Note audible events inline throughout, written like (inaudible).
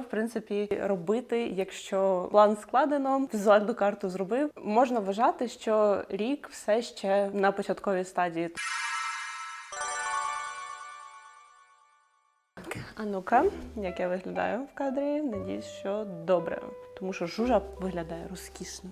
В принципі робити, якщо план складено, візуальну карту зробив, можна вважати, що рік все ще на початковій стадії. А ну-ка, як я виглядаю в кадрі? Надіюсь, що добре, тому що жужа виглядає розкішно.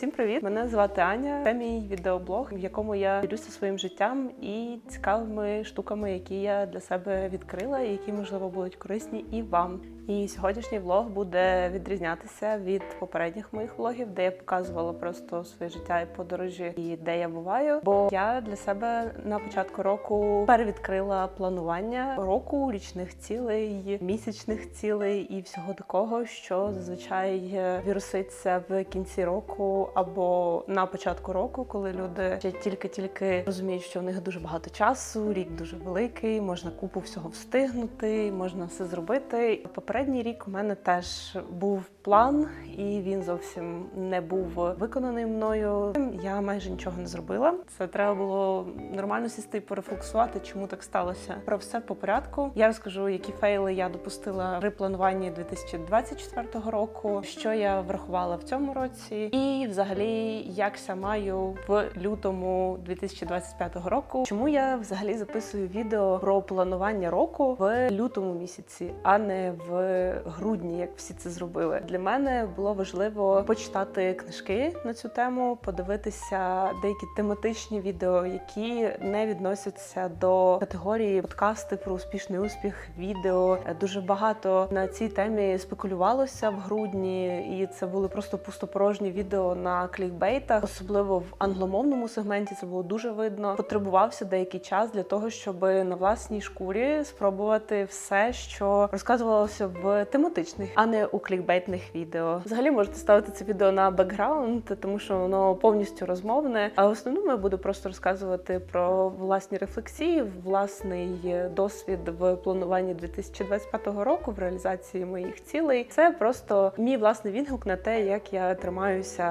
Всім привіт! Мене звати Аня. Це мій відеоблог, в якому я ділюся своїм життям і цікавими штуками, які я для себе відкрила, і які можливо будуть корисні і вам. І сьогоднішній влог буде відрізнятися від попередніх моїх влогів, де я показувала просто своє життя і подорожі, і де я буваю. Бо я для себе на початку року перевідкрила планування року, річних цілей, місячних цілей і всього такого, що зазвичай віруситься в кінці року або на початку року, коли люди ще тільки-тільки розуміють, що в них дуже багато часу, рік дуже великий, можна купу всього встигнути, можна все зробити. Попередній рік у мене теж був план, і він зовсім не був виконаний мною. Я майже нічого не зробила. Це треба було нормально сісти і порефлексувати, чому так сталося. Про все по порядку. Я розкажу, які фейли я допустила при плануванні 2024 року, що я врахувала в цьому році, і взагалі якся маю в лютому 2025 року. Чому я взагалі записую відео про планування року в лютому місяці, а не в грудні, як всі це зробили. Для мене було важливо почитати книжки на цю тему, подивитися деякі тематичні відео, які не відносяться до категорії подкасти про успішний успіх. Відео дуже багато на цій темі спекулювалося в грудні, і це були просто пустопорожні відео на клікбейтах, особливо в англомовному сегменті. Це було дуже видно. Потребувався деякий час для того, щоб на власній шкурі спробувати все, що розказувалося в тематичних, а не у клікбейтних відео. Взагалі можете ставити це відео на бекграунд, тому що воно повністю розмовне. А в основному я буду просто розказувати про власні рефлексії, власний досвід в плануванні 2025 року в реалізації моїх цілей. Це просто мій власний відгук на те, як я тримаюся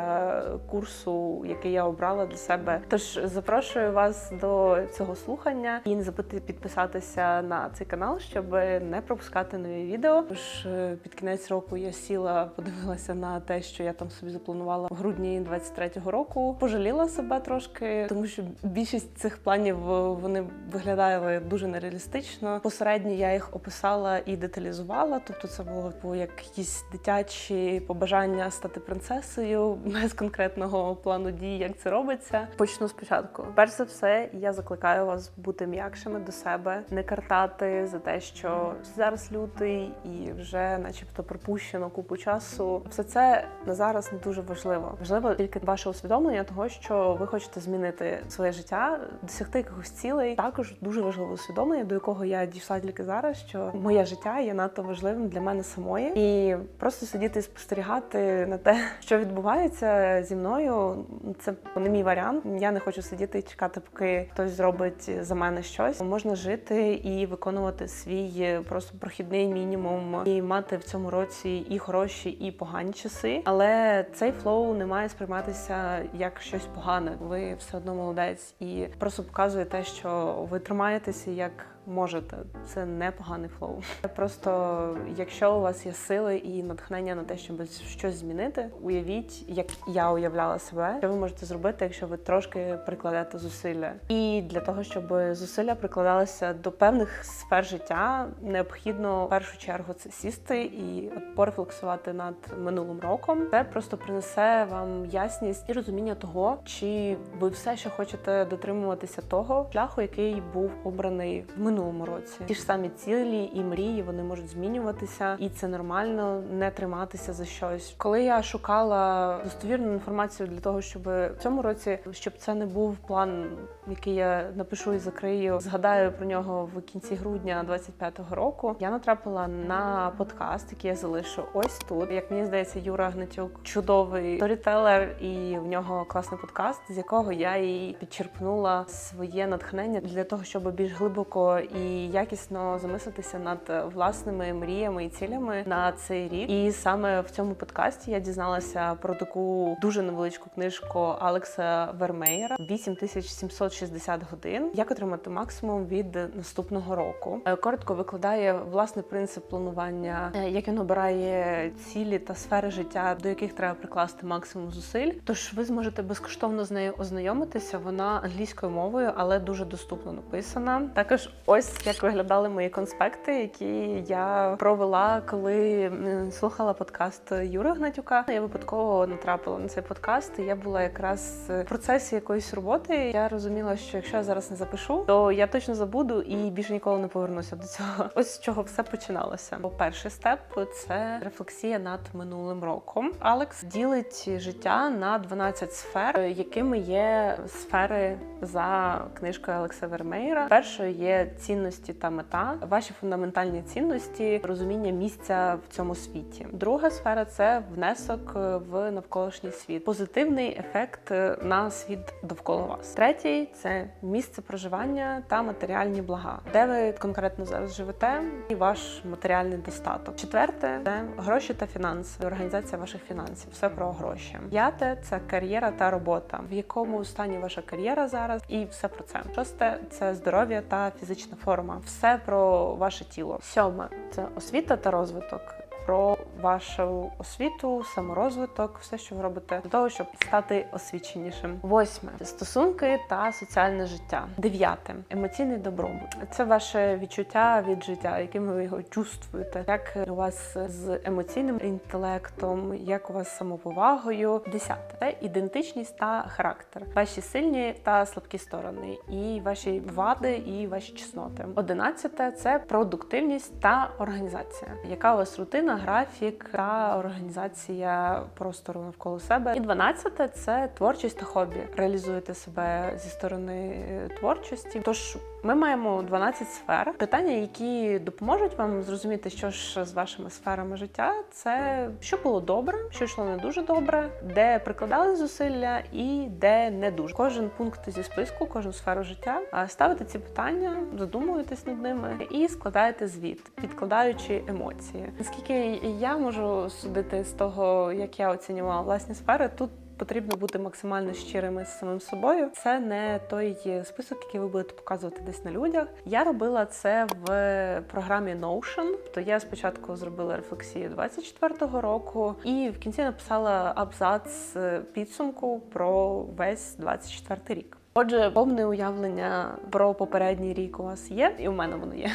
курсу, який я обрала для себе. Тож запрошую вас до цього слухання і не забудьте підписатися на цей канал, щоб не пропускати нові відео. Тож е, під кінець року я сіла, подивилася на те, що я там собі запланувала в грудні 23-го року. Пожаліла себе трошки, тому що більшість цих планів е, вони виглядали дуже нереалістично. Посередньо я їх описала і деталізувала. Тобто, це було типу, як якісь дитячі побажання стати принцесою без конкретного плану дій, як це робиться. Почну спочатку. Перш за все, я закликаю вас бути м'якшими до себе, не картати за те, що зараз лютий і вже, начебто, пропущено купу часу. Все це на зараз не дуже важливо. Важливо тільки ваше усвідомлення того, що ви хочете змінити своє життя, досягти якихось цілей. Також дуже важливе усвідомлення, до якого я дійшла тільки зараз, що моє життя є надто важливим для мене самої, і просто сидіти і спостерігати на те, (laughs) що відбувається зі мною. Це не мій варіант. Я не хочу сидіти і чекати, поки хтось зробить за мене щось. Можна жити і виконувати свій просто прохідний мінімум і мати в цьому році і хороші, і погані часи. Але цей флоу не має сприйматися як щось погане. Ви все одно молодець і просто показує те, що ви тримаєтеся як. Можете, це не поганий флоу. Просто якщо у вас є сили і натхнення на те, щоб щось змінити, уявіть, як я уявляла себе, що ви можете зробити, якщо ви трошки прикладете зусилля. І для того, щоб зусилля прикладалися до певних сфер життя, необхідно в першу чергу це сісти і порефлексувати над минулим роком. Це просто принесе вам ясність і розуміння того, чи ви все ще хочете дотримуватися того шляху, який був обраний в минулому році. Ті ж самі цілі і мрії вони можуть змінюватися, і це нормально не триматися за щось. Коли я шукала достовірну інформацію для того, щоб в цьому році, щоб це не був план, який я напишу і закрию, згадаю про нього в кінці грудня 25-го року. Я натрапила на подкаст, який я залишу ось тут. Як мені здається, Юра Гнатюк чудовий сторітелер, і в нього класний подкаст, з якого я і підчерпнула своє натхнення для того, щоб більш глибоко і якісно замислитися над е, власними мріями і цілями на цей рік. І саме в цьому подкасті я дізналася про таку дуже невеличку книжку Алекса Вермеєра «8760 годин. Як отримати максимум від наступного року. Е, Коротко викладає власний принцип планування, е, як він обирає цілі та сфери життя, до яких треба прикласти максимум зусиль. Тож ви зможете безкоштовно з нею ознайомитися. Вона англійською мовою, але дуже доступно написана. Також ось як виглядали мої конспекти, які я провела, коли слухала подкаст Юри Гнатюка. Я випадково натрапила на цей подкаст. і Я була якраз в процесі якоїсь роботи. Я розуміла, що якщо я зараз не запишу, то я точно забуду і більше ніколи не повернуся до цього. (laughs) Ось з чого все починалося. Бо перший степ це рефлексія над минулим роком. Алекс ділить життя на 12 сфер, якими є сфери за книжкою Алекса Вермеєра. Першою є цінності та мета, ваші фундаментальні цінності, розуміння місця в цьому світі. Друга сфера це внесок в навколишній світ, позитивний ефект на світ довкола вас. Третій це місце проживання та матеріальні блага, де ви конкретно зараз живете, і ваш матеріальний достаток. Четверте це гроші та фінанси, організація ваших фінансів, все про гроші. П'яте це кар'єра та робота, в якому стані ваша кар'єра зараз, і все про це. Шосте це здоров'я та фізична форма, все про ваше тіло. Сьоме це освіта та розвиток. Про вашу освіту, саморозвиток, все, що ви робите для того, щоб стати освіченішим. Восьме стосунки та соціальне життя. Дев'яте емоційний добробут. Це ваше відчуття від життя, яким ви його чувствуєте, як у вас з емоційним інтелектом, як у вас з самоповагою. Десяте це ідентичність та характер, ваші сильні та слабкі сторони, і ваші вади, і ваші чесноти. Одинадцяте це продуктивність та організація. Яка у вас рутина, графік та організація простору навколо себе? І дванадцяте це творчість та хобі. Реалізуєте себе зі сторони е, творчості. Тож ми маємо 12 сфер. Питання, які допоможуть вам зрозуміти, що ж з вашими сферами життя, це що було добре, що йшло не дуже добре, де прикладали зусилля і де не дуже. Кожен пункт зі списку, кожну сферу життя. Ставите ці питання, задумуєтесь над ними і складаєте звіт, підкладаючи емоції. Наскільки я можу судити з того, як я оцінювала власні сфери, тут. Потрібно бути максимально щирими з самим собою. Це не той список, який ви будете показувати десь на людях. Я робила це в програмі Notion. То я спочатку зробила рефлексію 24-го року, і в кінці написала абзац підсумку про весь 24-й рік. Отже, повне уявлення про попередній рік у вас є, і у мене воно є.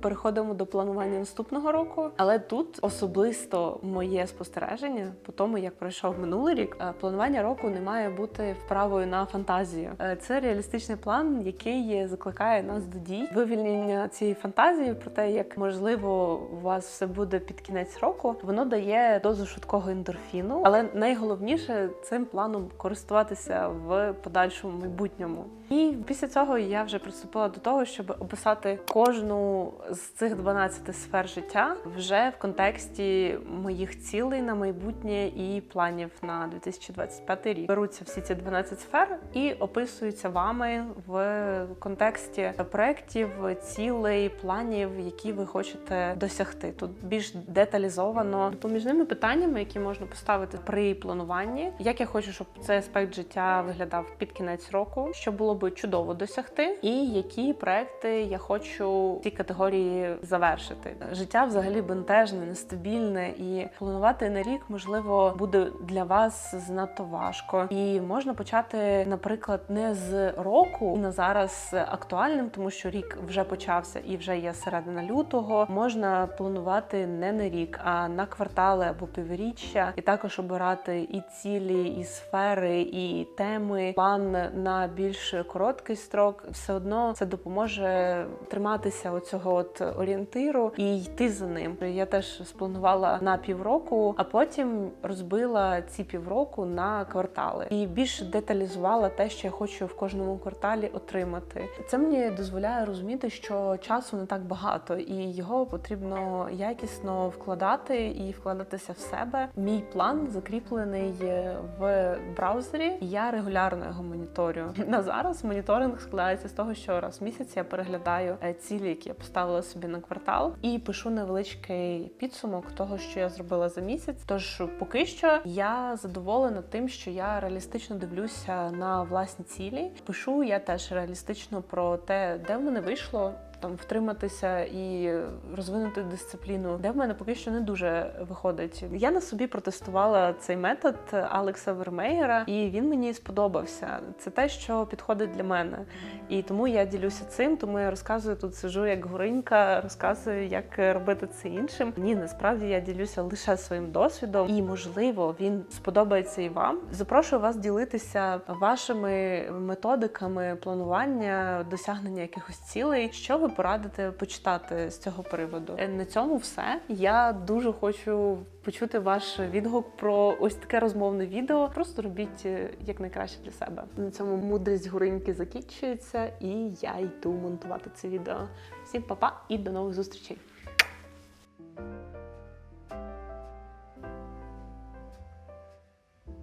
Переходимо до планування наступного року, але тут особисто моє спостереження по тому, як пройшов минулий рік. е, Планування року не має бути вправою на фантазію. Е, Це реалістичний план, який закликає нас до дій. Вивільнення цієї фантазії про те, як можливо у вас все буде під кінець року. Воно дає дозу швидкого ендорфіну, але найголовніше цим планом користуватися в подальшому майбутньому. І після цього я вже приступила до того, щоб описати кожну з цих 12 сфер життя вже в контексті моїх цілей на майбутнє і планів на 2025 рік. Беруться всі ці 12 сфер і описуються вами в контексті проєктів, цілей, планів, які ви хочете досягти. Тут більш деталізовано допоміжними питаннями, які можна поставити при плануванні. Як я хочу, щоб цей аспект життя виглядав під кінець року, що було би чудово досягти, і які проекти я хочу в цій категорії завершити. Життя взагалі бентежне, нестабільне, і планувати на рік можливо буде для вас занадто важко. І можна почати, наприклад, не з року на зараз актуальним, тому що рік вже почався і вже є середина лютого. Можна планувати не на рік, а на квартали або півріччя, і також обирати і цілі, і сфери, і теми, план на більш короткий строк. Все одно це допоможе триматися оцього от орієнтиру і йти за ним. Я теж спланувала на півроку, а потім розбила ці півроку на квартали і більш деталізувала те, що я хочу в кожному кварталі отримати. Це мені дозволяє розуміти, що часу не так багато, і його потрібно якісно вкладати і вкладатися в себе. Мій план закріплений в браузері. Я регулярно його моніторю. (laughs) На зараз зараз моніторинг складається з того, що раз в місяць я переглядаю е, цілі, які я поставила собі на квартал, і пишу невеличкий підсумок того, що я зробила за місяць. Тож поки що я задоволена тим, що я реалістично дивлюся на власні цілі. Пишу я теж реалістично про те, де в мене вийшло. Там втриматися і розвинути дисципліну, де в мене поки що не дуже виходить. Я на собі протестувала цей метод Алекса Вермеєра, і він мені сподобався. Це те, що підходить для мене. І тому я ділюся цим, тому я розказую тут, сижу як горинька, розказую, як робити це іншим. Ні, насправді я ділюся лише своїм досвідом, і можливо він сподобається і вам. Запрошую вас ділитися вашими методиками планування, досягнення якихось цілей. Що ви порадите почитати з цього приводу? Е, На цьому все. Я дуже хочу почути ваш відгук про ось таке розмовне відео. Просто робіть е, як найкраще для себе. На цьому мудрість горинки закінчується, і я йду монтувати це відео. Всім па-па і до нових зустрічей!